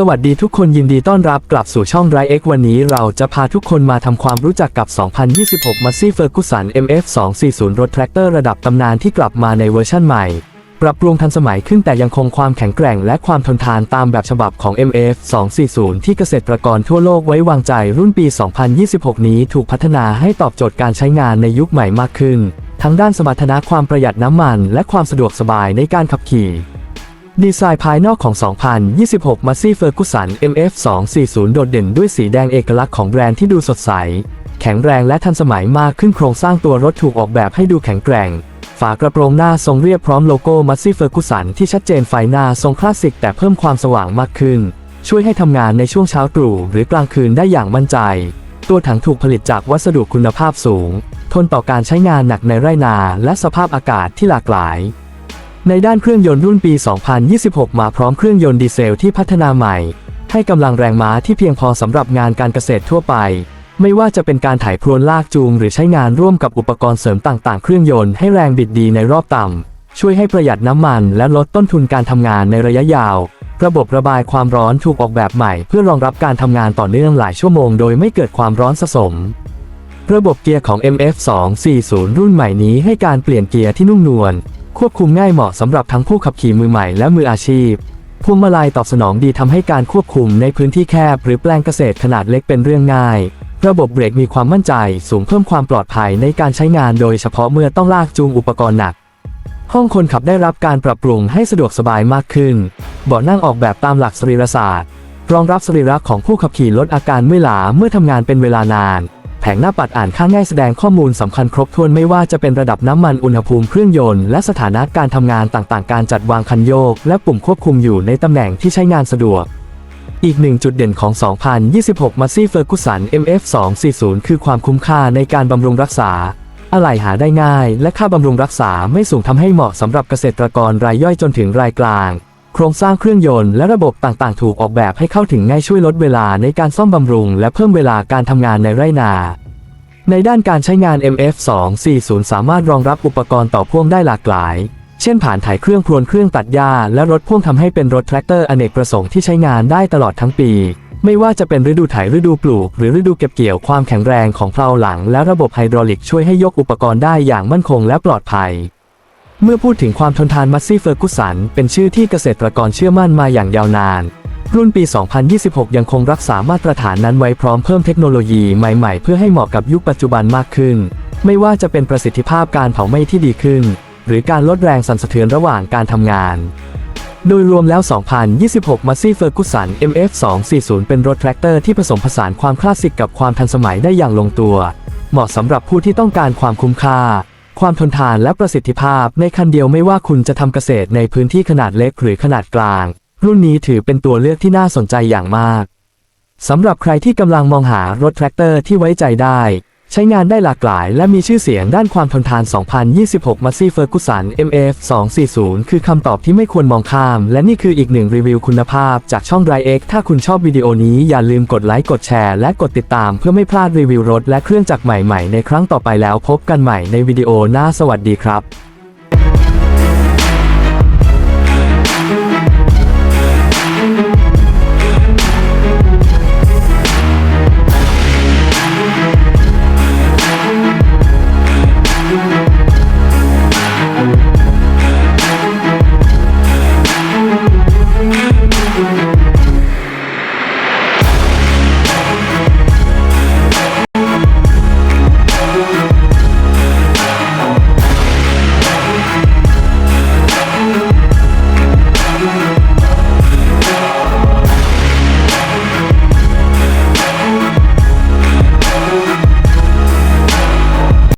สวัสดีทุกคนยินดีต้อนรับกลับสู่ช่องไรเอ็กวันนี้เราจะพาทุกคนมาทำความรู้จักกับ 2026 m a s s i Ferguson MF 240รถแทรกเตอร์ระดับตำนานที่กลับมาในเวอร์ชั่นใหม่ ปรับปรุงทันสมัยขึ้นแต่ยังคงความแข็งแกร่งและความทนทานตามแบบฉบับของ MF 240 ที่เกษตรกรทั่วโลกไว้วางใจรุ่นปี 2026 นี้ถูกพัฒนาให้ตอบโจทย์การใช้งานในยุคใหม่มากขึ้น ทั้งด้านสมรรถนะความประหยัดน้ำมัน และความสะดวกสบายในการขับขี่ ดีไซน์ภายนอกของ 2026 m a s s i Ferguson MF 240 โดดเด่นด้วยสีแดงเอกลักษณ์ของแบรนด์ที่ดูสดใส แข็งแรงและทันสมัยมากขึ้นโครงสร้างตัวรถถูกออกแบบให้ดูแข็งแกร่ง ฝากระโปรงหน้าทรงเรียบพร้อมโลโก้ m a s s i Ferguson ที่ชัดเจนไฟหน้าทรงคลาสสิกแต่เพิ่มความสว่างมากขึ้น ช่วยให้ทำงานในช่วงเช้าตรู่หรือกลางคืนได้อย่างมั่นใจ ตัวถังถูกผลิตจากวัสดุคุณภาพสูง ทนต่อการใช้งานหนักในไร่นาและสภาพอากาศที่หลากหลาย ในด้านเครื่องยนต์รุ่นปี 2026 มาพร้อมเครื่องยนต์ดีเซลที่พัฒนาใหม่ ให้กำลังแรงม้าที่เพียงพอสำหรับงานการเกษตรทั่วไป ไม่ว่าจะเป็นการถ่ายพรวนลากจูง หรือใช้งานร่วมกับอุปกรณ์เสริมต่างๆ เครื่องยนต์ให้แรงบิดดีในรอบต่ำ ช่วยให้ประหยัดน้ำมันและลดต้นทุนการทำงานในระยะยาว ระบบระบายความร้อนถูกออกแบบใหม่ เพื่อรองรับการทำงานต่อเนื่องหลายชั่วโมง โดยไม่เกิดความร้อนสะสมระบบเกียร์ของ MF240 รุ่นใหม่นี้ให้การเปลี่ยนเกียร์ที่นุ่มนวล ควบคุมง่ายเหมาะสำหรับทั้งผู้ขับขี่มือใหม่และมืออาชีพพวงมาลัยตอบสนองดีทำให้การควบคุมในพื้นที่แคบ หรือแปลงเกษตรขนาดเล็กเป็นเรื่องง่าย ระบบเบรกมีความมั่นใจ สูงเพิ่มความปลอดภัยในการใช้งานโดยเฉพาะเมื่อต้องลากจูงอุปกรณ์หนัก ห้องคนขับได้รับการปรับปรุงให้สะดวกสบายมากขึ้น เบาะนั่งออกแบบตามหลักสรีรศาสตร์ รองรับสรีระของผู้ขับขี่ลดอาการเมื่อยล้าเมื่อทำงานเป็นเวลานาน ผงหน้าปัดอ่านค่าง่ายแสดงข้อมูลสำคัญครบถ้วนไม่ว่าจะเป็นระดับน้ำมันอุณหภูมิเครื่องยนต์และสถานะการทำงานต่างๆ การจัดวางคันโยก และปุ่มควบคุมอยู่ในตำแหน่งที่ใช้งานสะดวกอีกหนึ่งจุดเด่นของ 2026 m a s s i Ferguson MF 240 คือความคุ้มค่าในการบำรุงรักษา อะไหล่หาได้ง่าย และค่าบำรุงรักษาไม่สูงทำให้เหมาะสำหรับเกษตรกรรายย่อยจนถึงรายกลาง โครงสร้างเครื่องยนต์และระบบต่างๆ ถูกออกแบบให้เข้าถึงง่ายช่วยลดเวลาในการซ่อมบำรุง และเพิ่มเวลาการทำงานในไร่นา ในด้านการใช้งาน MF240 สามารถรองรับอุปกรณ์ต่อพ่วงได้หลากหลาย เช่นผ่านถ่ายเครื่องพรวนเครื่องตัดหญ้าและรถพ่วงทำให้เป็นรถแทรกเตอร์อเนกประสงค์ที่ใช้งานได้ตลอดทั้งปี ไม่ว่าจะเป็นฤดูไถฤดูปลูก หรือฤดูเก็บเกี่ยวความแข็งแรงของเพลาหลัง และระบบไฮดรอลิกช่วยให้ยกอุปกรณ์ได้อย่างมั่นคงและปลอดภัยเมื่อพูดถึงความทนทานมัสซี่เฟอร์กุสัน เป็นชื่อที่เกษตรกรเชื่อมั่นมาอย่างยาวนาน รุ่นปี 2026 ยังคงรักษามาตรฐานนั้นไว้พร้อมเพิ่มเทคโนโลยีใหม่ๆ เพื่อให้เหมาะกับยุคปัจจุบันมากขึ้น ไม่ว่าจะเป็นประสิทธิภาพการเผาไหม้ที่ดีขึ้น หรือการลดแรงสั่นสะเทือนระหว่างการทำงาน โดยรวมแล้ว 2026 m a s s i Ferguson MF 240 เป็นรถแทรกเตอร์ที่ผสมผสานความคลาสสิกกับความทันสมัยได้อย่างลงตัว เหมาะสำหรับผู้ที่ต้องการความคุ้มค่า ความทนทานและประสิทธิภาพในคันเดียวไม่ว่าคุณจะทำเกษตรในพื้นที่ขนาดเล็กหรือขนาดกลาง รุ่นนี้ถือเป็นตัวเลือกที่น่าสนใจอย่างมากสำหรับใครที่กำลังมองหารถแทรกเตอร์ที่ไว้ใจได้ ใช้งานได้หลากหลายและมีชื่อเสียงด้านความทนทาน 2026 m a s s i Ferguson MF 240 คือคำตอบที่ไม่ควรมองข้าม และนี่คืออีกหนึ่งรีวิวคุณภาพจากช่อง Dry X ถ้าคุณชอบวิดีโอนี้อย่าลืมกดไลค์กดแชร์และกดติดตามเพื่อไม่พลาดรีวิวรถและเครื่องจักรใหม่ๆ ในครั้งต่อไปแล้วพบกันใหม่ในวิดีโอหน้าสวัสดีครับ